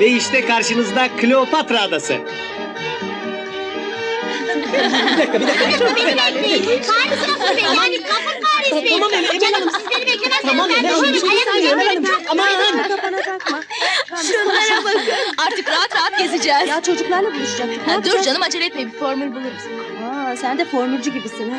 Ve işte karşınızda Kleopatra adası. Paris nasıl be? Yani kapın Paris Bey. Tamam, Emel- Emel Canım Hanım. siz beni beklemezseniz Tamam, ben Emel de Hanım, şöyle bir ayak saniye, Emel Hanım. Aman. Kafana takma. Şunlara bakın. Artık rahat rahat gezeceğiz. Ya çocuklarla buluşacaktık. Ne Ha, dur canım acele etme bir formül buluruz. Aa, sen de formülcü gibisin ha.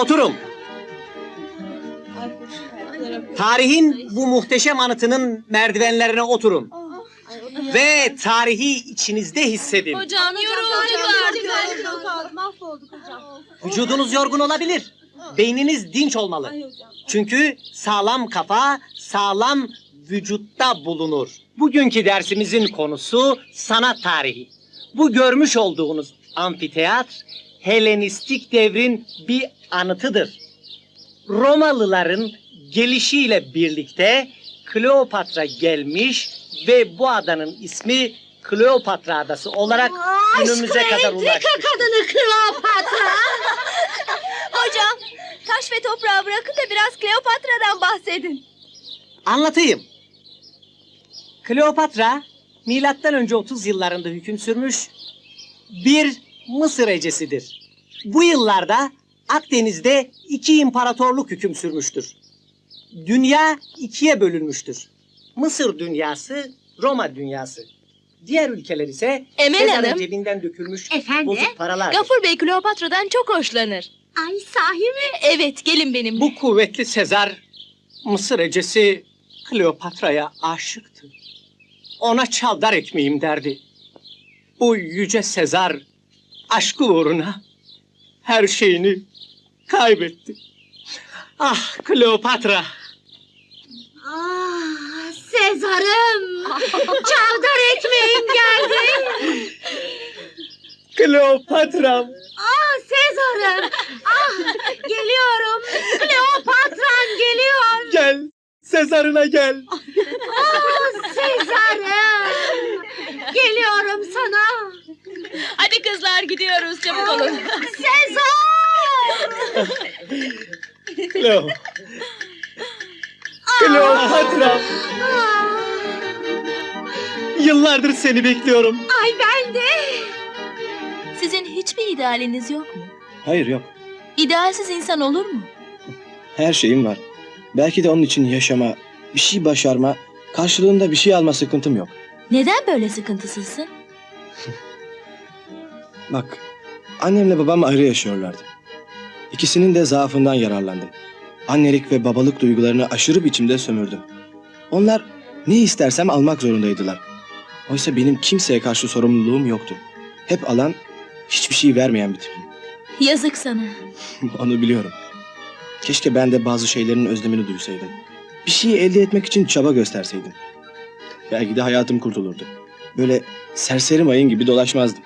Oturun. Tarihin bu muhteşem anıtının merdivenlerine oturun. Ve tarihi içinizde hissedin. Hocam yorulduk Mahvolduk hocam. Vücudunuz yorgun olabilir. Beyniniz dinç olmalı. Çünkü sağlam kafa sağlam vücutta bulunur. Bugünkü dersimizin konusu sanat tarihi. Bu görmüş olduğunuz amfiteyatr Helenistik devrin bir anıtıdır. Romalıların gelişiyle birlikte Kleopatra gelmiş ve bu adanın ismi Kleopatra Adası olarak günümüze kadar ulaşmış. kadını Kleopatra. Hocam taş ve toprağı bırakın da biraz Kleopatra'dan bahsedin. Anlatayım. Kleopatra milattan önce 30 yıllarında hüküm sürmüş bir Mısır ecesidir. Bu yıllarda Akdeniz'de iki imparatorluk hüküm sürmüştür. Dünya ikiye bölünmüştür. Mısır dünyası, Roma dünyası. Diğer ülkeler ise Emel Sezar'ın Hanım. cebinden dökülmüş Efendim? bozuk paralar. Gafur Bey Kleopatra'dan çok hoşlanır. Ay sahi mi? Evet gelin benimle. Bu kuvvetli Sezar Mısır ecesi Kleopatra'ya aşıktı. Ona çaldar etmeyeyim derdi. Bu yüce Sezar aşkı uğruna her şeyini kaybetti. Ah Kleopatra! Ah Sezar'ım. Çavdar ekmeğim geldi. Kleopatram! Ah Sezar'ım. Ah geliyorum. Kleopatran geliyor. Gel! Sezar'ına gel! Ah Sezar'ım. Geliyorum sana. Hadi kızlar gidiyoruz çabuk olun. Sezar. Kleo! Kleopatram! Ah, Yıllardır seni bekliyorum. Ay ben de. Sizin hiçbir idealiniz yok mu? Hayır yok. İdealsiz insan olur mu? Her şeyim var. Belki de onun için yaşama, bir şey başarma, karşılığında bir şey alma sıkıntım yok. Neden böyle sıkıntısızsın? Bak, annemle babam ayrı yaşıyorlardı. İkisinin de zaafından yararlandım. Annelik ve babalık duygularını aşırı biçimde sömürdüm. Onlar ne istersem almak zorundaydılar. Oysa benim kimseye karşı sorumluluğum yoktu. Hep alan, hiçbir şey vermeyen bir tipim. Yazık sana. Onu biliyorum. Keşke ben de bazı şeylerin özlemini duysaydım. Bir şeyi elde etmek için çaba gösterseydim. Belki de hayatım kurtulurdu. Böyle serseri mayın gibi dolaşmazdım.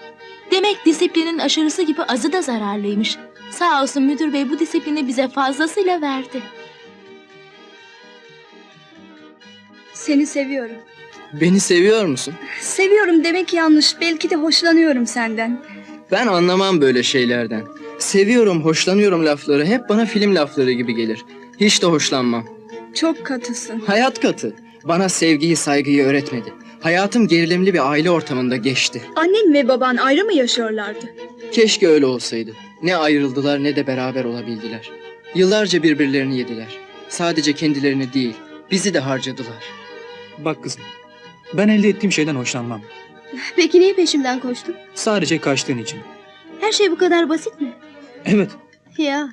Demek disiplinin aşırısı gibi azı da zararlıymış. Sağ olsun müdür bey bu disiplini bize fazlasıyla verdi. Seni seviyorum. Beni seviyor musun? Seviyorum demek yanlış. Belki de hoşlanıyorum senden. Ben anlamam böyle şeylerden. Seviyorum, hoşlanıyorum lafları hep bana film lafları gibi gelir. Hiç de hoşlanmam. Çok katısın. Hayat katı. Bana sevgiyi, saygıyı öğretmedi. Hayatım gerilimli bir aile ortamında geçti. Annen ve baban ayrı mı yaşıyorlardı? Keşke öyle olsaydı. Ne ayrıldılar ne de beraber olabildiler. Yıllarca birbirlerini yediler. Sadece kendilerini değil, bizi de harcadılar. Bak kızım, ben elde ettiğim şeyden hoşlanmam. Peki niye peşimden koştun? Sadece kaçtığın için. Her şey bu kadar basit mi? Evet, Ya.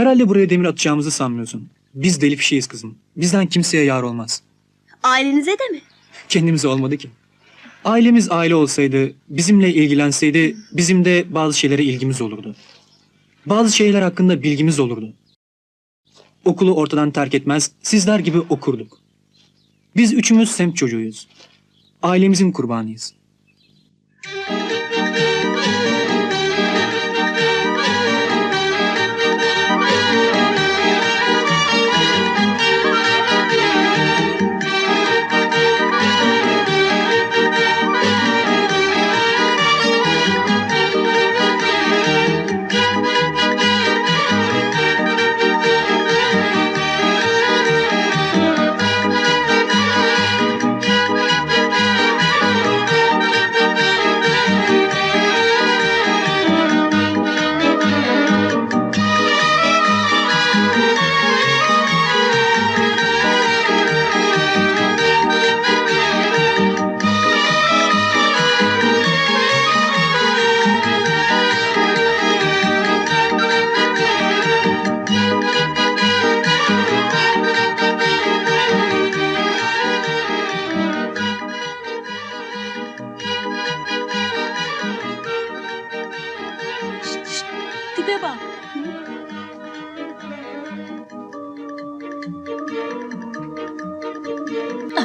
Herhalde buraya demir atacağımızı sanmıyorsun. Biz deli fişeğiz kızım. Bizden kimseye yar olmaz. Ailenize de mi? Kendimize olmadı ki. Ailemiz aile olsaydı, bizimle ilgilenseydi, bizim de bazı şeylere ilgimiz olurdu. Bazı şeyler hakkında bilgimiz olurdu. Okulu ortadan terk etmez, sizler gibi okurduk. Biz üçümüz semt çocuğuyuz. Ailemizin kurbanıyız.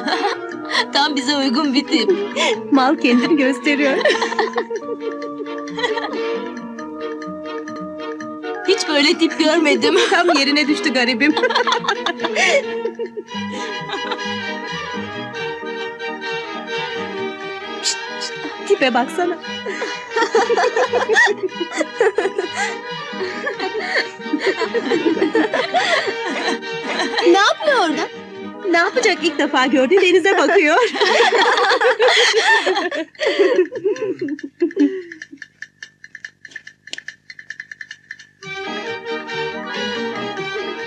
Tam bize uygun bir tip. Mal kendini gösteriyor. Hiç böyle tip görmedim. Tam yerine düştü garibim. Şşt, şşt, Tipe baksana. ne yapıyor orada? Ne yapacak ilk defa gördü denize bakıyor.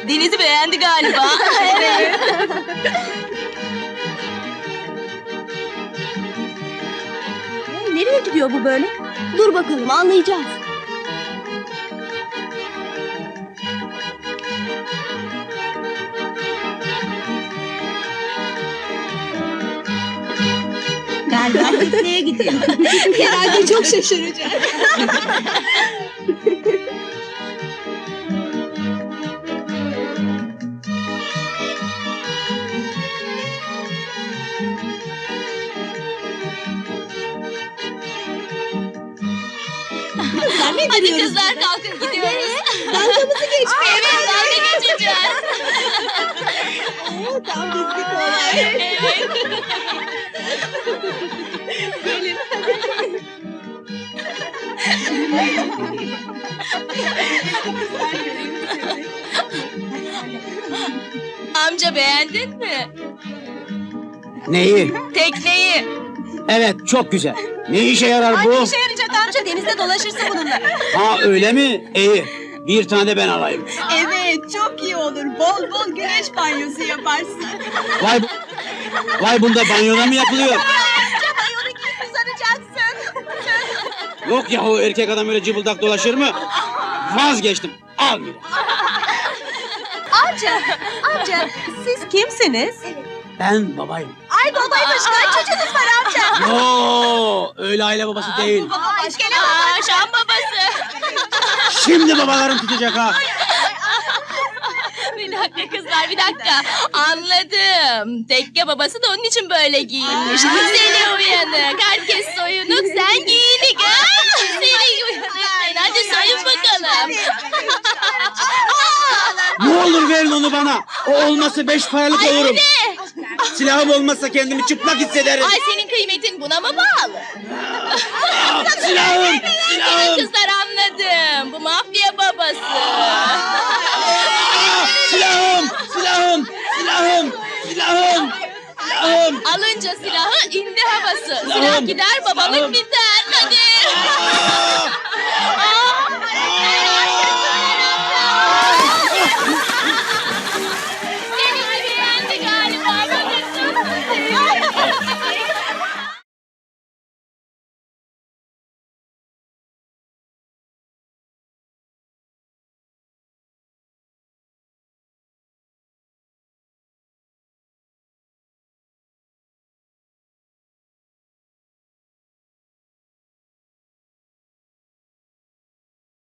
Deniz'i beğendi galiba. evet. Nereye gidiyor bu böyle? Dur bakalım anlayacağız. Galiba pikniğe gidiyor. Herhalde çok şaşıracak. Hadi kızlar kalkın gidiyoruz. Dalgamızı geçmeye. Evet dalga geçeceğiz. Oo, tam bizlik olay. Evet. Amca beğendin mi? Neyi? Tekneyi. Evet çok güzel. Ne işe yarar bu? yarayacak amca denizde dolaşırsın bununla. Ha öyle mi? İyi. Bir tane ben alayım. Evet çok iyi olur. Bol bol güneş banyosu yaparsın. Vay Vay bunda banyoda mı yapılıyor? Yok yahu erkek adam öyle cıbıldak dolaşır mı? Vazgeçtim. Al bir. Amca, amca siz kimsiniz? Ben babayım. Ay babaymış kaç çocuğunuz var amca? Yo öyle aile babası değil. Başka ne var? Şam babası. Şimdi babalarım tutacak ha. Bir dakika kızlar bir dakika. Anladım. Tekke babası da onun için böyle giyinmiş. Seni uyanık. Herkes soyunuk sen giyinik. ha? Seni uyanık. Hadi soyun bakalım. Ne olur verin onu bana. O olmasa beş paralık olurum. Silahım olmasa kendimi çıplak hissederim. Ay senin kıymetin buna mı bağlı? Ah, silahım, silahım. Kızlar anladım. Bu mafya babası. Silahım! Silahım! Silahım! Alınca silahı indi havası. Silah gider babalık biter. Hadi.